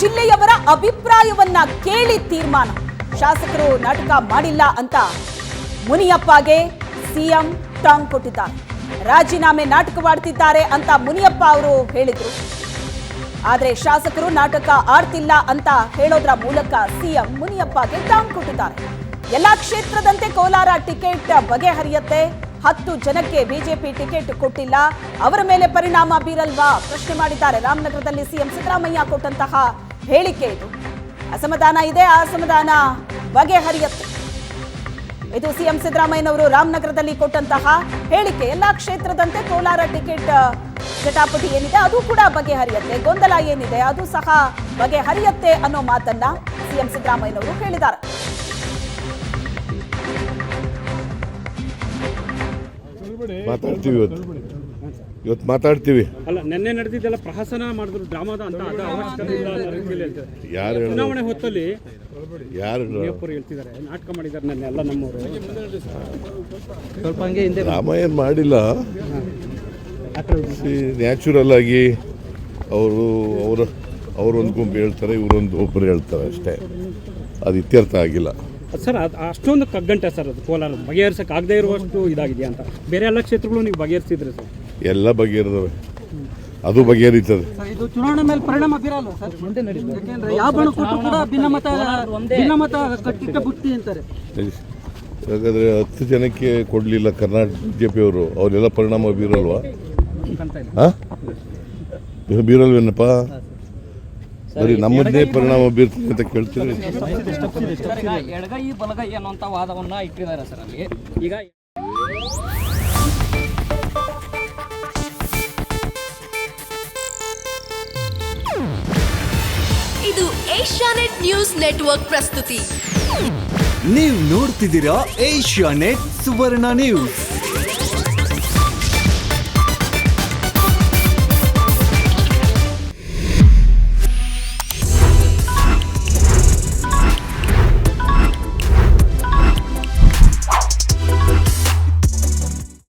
ಜಿಲ್ಲೆಯವರ ಅಭಿಪ್ರಾಯವನ್ನ ಕೇಳಿ ತೀರ್ಮಾನ. ಶಾಸಕರು ನಾಟಕ ಮಾಡಿಲ್ಲ ಅಂತ ಮುನಿಯಪ್ಪಗೆ ಸಿಎಂ ಟಾಂಗ್ ಕೊಟ್ಟಿದ್ದಾರೆ. ರಾಜೀನಾಮೆ ನಾಟಕವಾಡ್ತಿದ್ದಾರೆ ಅಂತ ಮುನಿಯಪ್ಪ ಅವರು ಹೇಳಿದ್ರು. ಆದರೆ ಶಾಸಕರು ನಾಟಕ ಆಡ್ತಿಲ್ಲ ಅಂತ ಹೇಳೋದ್ರ ಮೂಲಕ ಸಿಎಂ ಮುನಿಯಪ್ಪಗೆ ಟಾಂಗ್ ಕೊಟ್ಟಿದ್ದಾರೆ. ಎಲ್ಲಾ ಕ್ಷೇತ್ರದಂತೆ ಕೋಲಾರ ಟಿಕೆಟ್ ಬಗೆಹರಿಯತ್ತೆ. ಹತ್ತು ಜನಕ್ಕೆ ಬಿಜೆಪಿ ಟಿಕೆಟ್ ಕೊಟ್ಟಿಲ್ಲ. ಅವರ ಮೇಲೆ ಪರಿಣಾಮ ಬೀರಲ್ವಾ? ಪ್ರಶ್ನೆ ಮಾಡಿದ್ದಾರೆ. ರಾಮನಗರದಲ್ಲಿ ಸಿಎಂ ಸಿದ್ದರಾಮಯ್ಯ ಕೊಟ್ಟಂತಹ ಹೇಳಿಕೆ ಇದು. ಅಸಮಾಧಾನ ಇದೆ, ಆ ಅಸಮಾಧಾನ ಬಗೆಹರಿಯುತ್ತೆ. ಇದು ಸಿಎಂ ಸಿದ್ದರಾಮಯ್ಯನವರು ರಾಮನಗರದಲ್ಲಿ ಕೊಟ್ಟಂತಹ ಹೇಳಿಕೆ. ಎಲ್ಲ ಕ್ಷೇತ್ರದಂತೆ ಕೋಲಾರ ಟಿಕೆಟ್ ಜಟಾಪಟಿ ಏನಿದೆ, ಅದು ಕೂಡ ಬಗೆಹರಿಯುತ್ತೆ. ಗೊಂದಲ ಏನಿದೆ, ಅದು ಸಹ ಬಗೆಹರಿಯುತ್ತೆ ಅನ್ನೋ ಮಾತನ್ನ ಸಿಎಂ ಸಿದ್ದರಾಮಯ್ಯನವರು ಹೇಳಿದ್ದಾರೆ. ಮಾತಾಡ್ತೀವಿ ಇವತ್ತು. ಇವತ್ತು ಮಾತಾಡ್ತೀವಿ. ಅಲ್ಲ ನಿನ್ನೆ ನಡೆದಿದ್ದೆಲ್ಲ ಪ್ರಹಸನ ಮಾಡಿದ್ರು ಡ್ರಾಮಾದ ಅಂತ ಅದು ಅವಶ್ಯಕತೆ ಇಲ್ಲ ಅನ್ನೋ ರೀತಿಯಲ್ಲಿ ಹೇಳ್ತಾರೆ ಯಾರು ಹೇಳೋದು? ಚುನಾವಣೆ ಹೊತ್ತಲ್ಲಿ ಯಾರು ಅಯ್ಯಪ್ಪರು ಹೇಳ್ತಿದ್ದಾರೆ ನಾಟಕ ಮಾಡಿದ್ದಾರೆ ನನ್ನ ಎಲ್ಲ ನಮ್ಮವರು. ರಾಮಾಯಣ ಮಾಡಿಲ್ಲ. ನ್ಯಾಚುರಲ್ ಆಗಿ ಅವರು ಅವರ ಅವರೊಂದು ಗುಂಪು ಹೇಳ್ತಾರೆ ಇವರೊಂದು ಒಬ್ಬರು ಹೇಳ್ತಾರೆ ಅಷ್ಟೇ. ಅದು ಇತ್ಯರ್ಥ ಆಗಿಲ್ಲ. ಸರ್ ಅದು ಅಷ್ಟೊಂದು ಕಗ್ಗಂಟೆ ಸರ್ ಅದು ಕೋಲಾರ. ಬಗೆಹರಿಸಕ್ಕೆ ಆಗದೇ ಇರುವಷ್ಟು ಇದಾಗಿದೆಯಾ ಅಂತ. ಬೇರೆ ಎಲ್ಲ ಕ್ಷೇತ್ರಗಳು ನೀವು ಬಗೆಹರಿಸಿದ್ರಿ ಸರ್? ಎಲ್ಲ ಬಗೆಹರಿದವೆ. ಅದು ಬಗೆಹರಿತದೆ. ಇದು ಚುನಾವಣೆ ಮೇಲೆ ಪರಿಣಾಮ ಬೀರಲ್ಲ ಸರ್? ಯಾಕೆಂದ್ರೆ ಯಾವ ಬಣ ಕೊಟ್ಟರು ಕೂಡ ಭಿನ್ನಮತ ಭಿನ್ನಮತ ಕಟ್ಟಿಟ್ಟ ಬುತ್ತಿ ಅಂತಾರೆ. ಹಾಗಾದ್ರೆ ಹತ್ತು ಜನಕ್ಕೆ ಕೊಡಲಿಲ್ಲ ಕರ್ನಾಟಕ ಬಿ ಜೆ ಪಿಯವರು ಅವರೆಲ್ಲ ಪರಿಣಾಮ ಬೀರಲ್ವಾ ಹಾಂ? ಬೀರಲ್ವೇನಪ್ಪ? ಬರೀ ನಮ್ಮದೇ ಪರಿಣಾಮ ಬೀರ್ತದೆ ಅಂತ ಈಗ ಎಡಗೈ ಬಲಗೈ ಅನ್ನುವಂಥ ವಾದವನ್ನ ಇಟ್ಟಿದ್ದಾರೆ ಸರ್ ಅಲ್ಲಿ ಈಗ ಇದು ಏಷ್ಯಾನೆಟ್ ನ್ಯೂಸ್ ನೆಟ್ವರ್ಕ್ ಪ್ರಸ್ತುತಿ. ನೀವು ನೋಡ್ತಿದ್ದೀರಾ ಏಷ್ಯಾ ನೆಟ್ ಸುವರ್ಣ ನ್ಯೂಸ್.